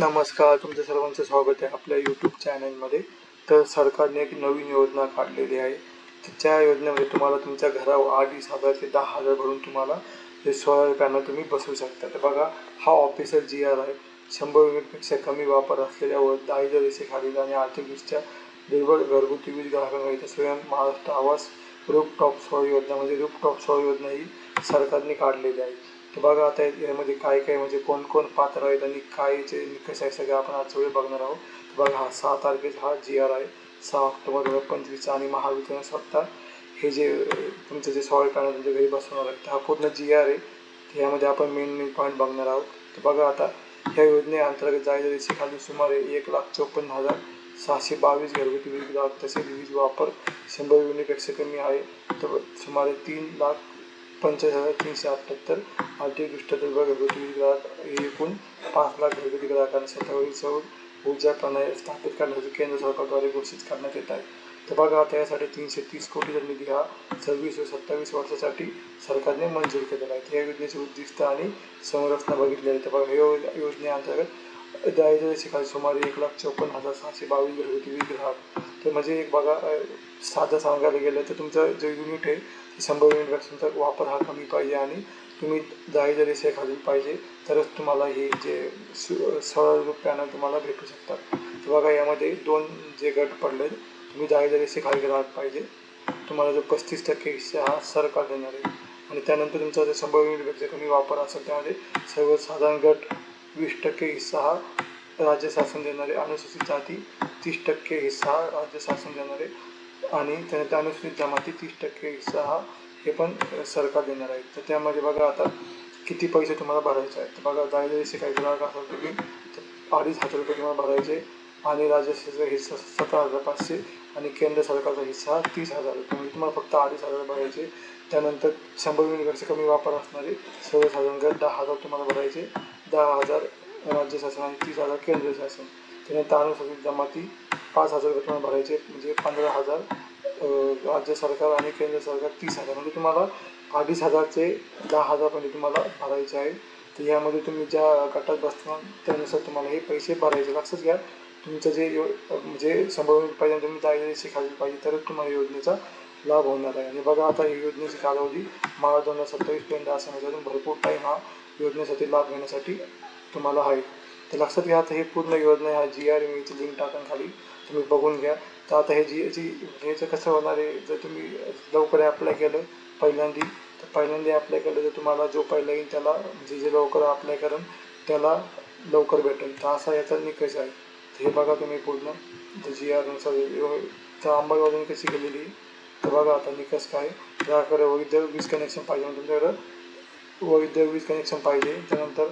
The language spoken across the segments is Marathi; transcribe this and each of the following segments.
नमस्कार तुमचं सर्वांचं स्वागत आहे आपल्या यूट्यूब चॅनलमध्ये तर सरकारने एक नवीन योजना काढलेली आहे. त्या योजनेमध्ये तुम्हाला तुमच्या घरावर अडीच हजार ते दहा हजार भरून तुम्हाला हे सोळा रुपयांना तुम्ही बसवू शकता. तर बघा हा ऑफिसर जी आर आहे शंभर युनिटपेक्षा कमी वापर असलेल्या व दारिद्र्य रेषेखालील आणि आर्थिकदृष्ट्या दुर्बल घरगुती वीज ग्राहकांकरिता स्वयं महाराष्ट्र आवास रूपटॉप सौर योजना म्हणजे रूपटॉप सौर योजना ही सरकारने काढलेली आहे. तर बघा आता यामध्ये काय काय म्हणजे कोण कोण पात्र आहेत आणि काय निकष आहे सगळे आपण आज सगळे बघणार आहोत. बघा हा सहा तारखेचा हा जी आर आहे. सहा ऑक्टोबर दोन हजार पंचवीसचा आणि महावितरण स्वतः हे जे तुमचं जे सॉल्ट पॅनल तुमच्या घरी बसवणार आहे हा पूर्ण जी आर आहे. यामध्ये आपण मेन मेन पॉईंट बघणार आहोत. तर बघा आता ह्या योजनेअंतर्गत जायच्या दिवशी खाली सुमारे एक लाख चोपन्न हजार सहाशे बावीस घरगुती वीज तसेच वीज वापर शंभर युनिटपेक्षा कमी आहे. तर सुमारे तीन लाख पंचवीस हजार तीनशे अठ्ठ्याहत्तर आर्थिकदृष्ट्या दुर्बळ घरगुती वीज ग्राहक एकूण पाच लाख घरगुती ग्राहकांना स्वतःवरील सौर ऊर्जा प्रणाली स्थापित करण्यासाठी केंद्र सरकारद्वारे घोषित करण्यात येत आहे. तर यासाठी तीनशे तीस कोटीचा निधी हा सव्वीस व सत्तावीस वर्षासाठी सरकारने मंजूर केलेला आहे. या योजनेचे उद्दिष्ट आणि संरचना बघितली आहे. तर बघा योजनेअंतर्गत दारिद्र्य रेषेखाली सुमारे एक लाख चौपन्न हजार सहाशे बावीस घरगुती वीज ग्राहक तर म्हणजे एक बघा साधं सांगायला गेलं तर तुमचं जे युनिट आहे ते शंभर युनिटपेक्षा तुमचा वापर हा कमी पाहिजे आणि तुम्ही दहाच्या रेषेखाली पाहिजे तरच तुम्हाला हे जे सु- रुपयानं तुम्हाला भेटू शकतात. तर बघा यामध्ये दोन जे गट पडले तुम्ही दहाच्या रेषेखाली राहत पाहिजे. तुम्हाला जो पस्तीस टक्के हिस्सा हा सरकार देणार आहे. आणि त्यानंतर तुमचा जर शंभर युनिटपेक्षा कमी वापर असेल त्यामध्ये सर्वसाधारण गट वीस टक्के हिस्सा हा राज्य शासन देणारे अनुसूचित जाती तीस टक्के हिस्सा हा राज्य शासन देणार आहे आणि त्यानंतर अनुसूचित जमाती तीस टक्के हिस्सा हा हे पण सरकार देणार आहे. तर त्यामध्ये बघा आता किती पैसे तुम्हाला भरायचे आहेत. तर बघा दारिद्र्य रेषे काही ग्राहक असाल तुम्ही तर अडीच हजार रुपये तुम्हाला भरायचे आणि राज्य हिस्सा सतरा हजार पाचशे आणि केंद्र सरकारचा हिस्सा तीस हजार रुपये. म्हणजे तुम्हाला फक्त अडीच हजार भरायचे. त्यानंतर शंभर युनिटपेक्षा कमी वापर असणारे सर्वसाधारण गट दहा हजार तुम्हाला भरायचे. दहा हजार राज्य शासन आणि तीस हजार केंद्र शासन. त्यानंतर अनुसूचित जमाती पाच हजार रुपये तुम्हाला भरायचे म्हणजे पंधरा हजार राज्य सरकार आणि केंद्र सरकार तीस हजार. म्हणजे तुम्हाला अडीच हजारचे दहा हजारपर्यंत तुम्हाला भरायचे आहे. तर यामध्ये तुम्ही ज्या गटात बसता त्यानुसार तुम्हाला हे पैसे भरायचे. लक्षात घ्या तुमचं जे यो म्हणजे शंभर पाहिजे आणि तुम्ही दारिद्र्य खाली पाहिजे तरच तुम्हाला योजनेचा लाभ होणार आहे. आणि बघा आता ही योजनेची कालावधी मार्च दोन हजार सत्तावीस पर्यंत असं म्हणजे अजून भरपूर टाईम हा योजनेसाठी लाभ घेण्यासाठी तुम्हाला आहे. तर लक्षात घ्या आता हे पूर्ण योजना ह्या जी आर एम ईची लिंक टाकून खाली तुम्ही बघून घ्या. तर आता हे जी जी हेचं कसं होणार आहे जर तुम्ही लवकर अप्लाय केलं पहिल्यांदा तर पहिल्यांदा अप्लाय केलं तर तुम्हाला जो पहिला येईल त्याला म्हणजे जे लवकर अप्लाय करेल त्याला लवकर भेटेल. तर असा याचा निकष आहे. तर हे बघा तुम्ही पूर्ण. तर जी आरनुसार तर अंमलबजावणी कशी केलेली तर बघा आता निकष काय ग्राहकाकडे वैध वीज कनेक्शन पाहिजे तुमच्याकडं वैध वीज कनेक्शन पाहिजे. त्यानंतर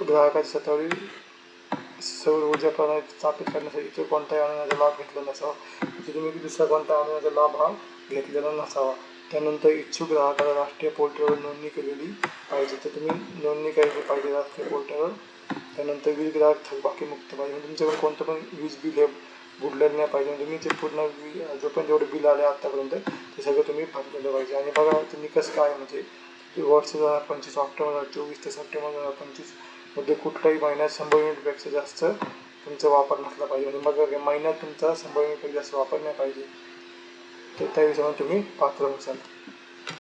ग्राहकाची स्वतःवरील सौर ऊर्जा प्रणाली स्थापित करण्यासाठी इतर कोणत्याही अनुदानाचा लाभ घेतला नसावा. तिथे तुम्ही दुसरा कोणता अनुदानाचा लाभ हा घेतलेला नसावा. त्यानंतर इच्छुक ग्राहकाला राष्ट्रीय पोर्टलवर नोंदणी केलेली पाहिजे. तर तुम्ही नोंदणी केलेली पाहिजे राष्ट्रीय पोर्टलवर. त्यानंतर वीज ग्राहक थकबाकीमुक्त पाहिजे. म्हणजे तुमच्याकडे कोणतं पण वीज बिल हे बुडलेलं नाही पाहिजे. म्हणजे तुम्ही ते पूर्ण जो पण जेवढे बिल आले आत्तापर्यंत ते सगळं तुम्ही भरलेलं पाहिजे. आणि बघा तुम्ही निकष काय म्हणजे वर्ष दोन हजार पंचवीस ऑक्टोबर चोवीस ते सप्टेंबर दोन हजार पंचवीस म्हणजे कुठल्याही महिन्यात शंभर युनिटपेक्षा जास्त तुमचा वापर नसला पाहिजे. म्हणजे मग महिन्यात तुमचा शंभर युनिटपेक्षा जास्त वापर नाही पाहिजे. तर त्या हिशोबाने तुम्ही पात्र होसाल.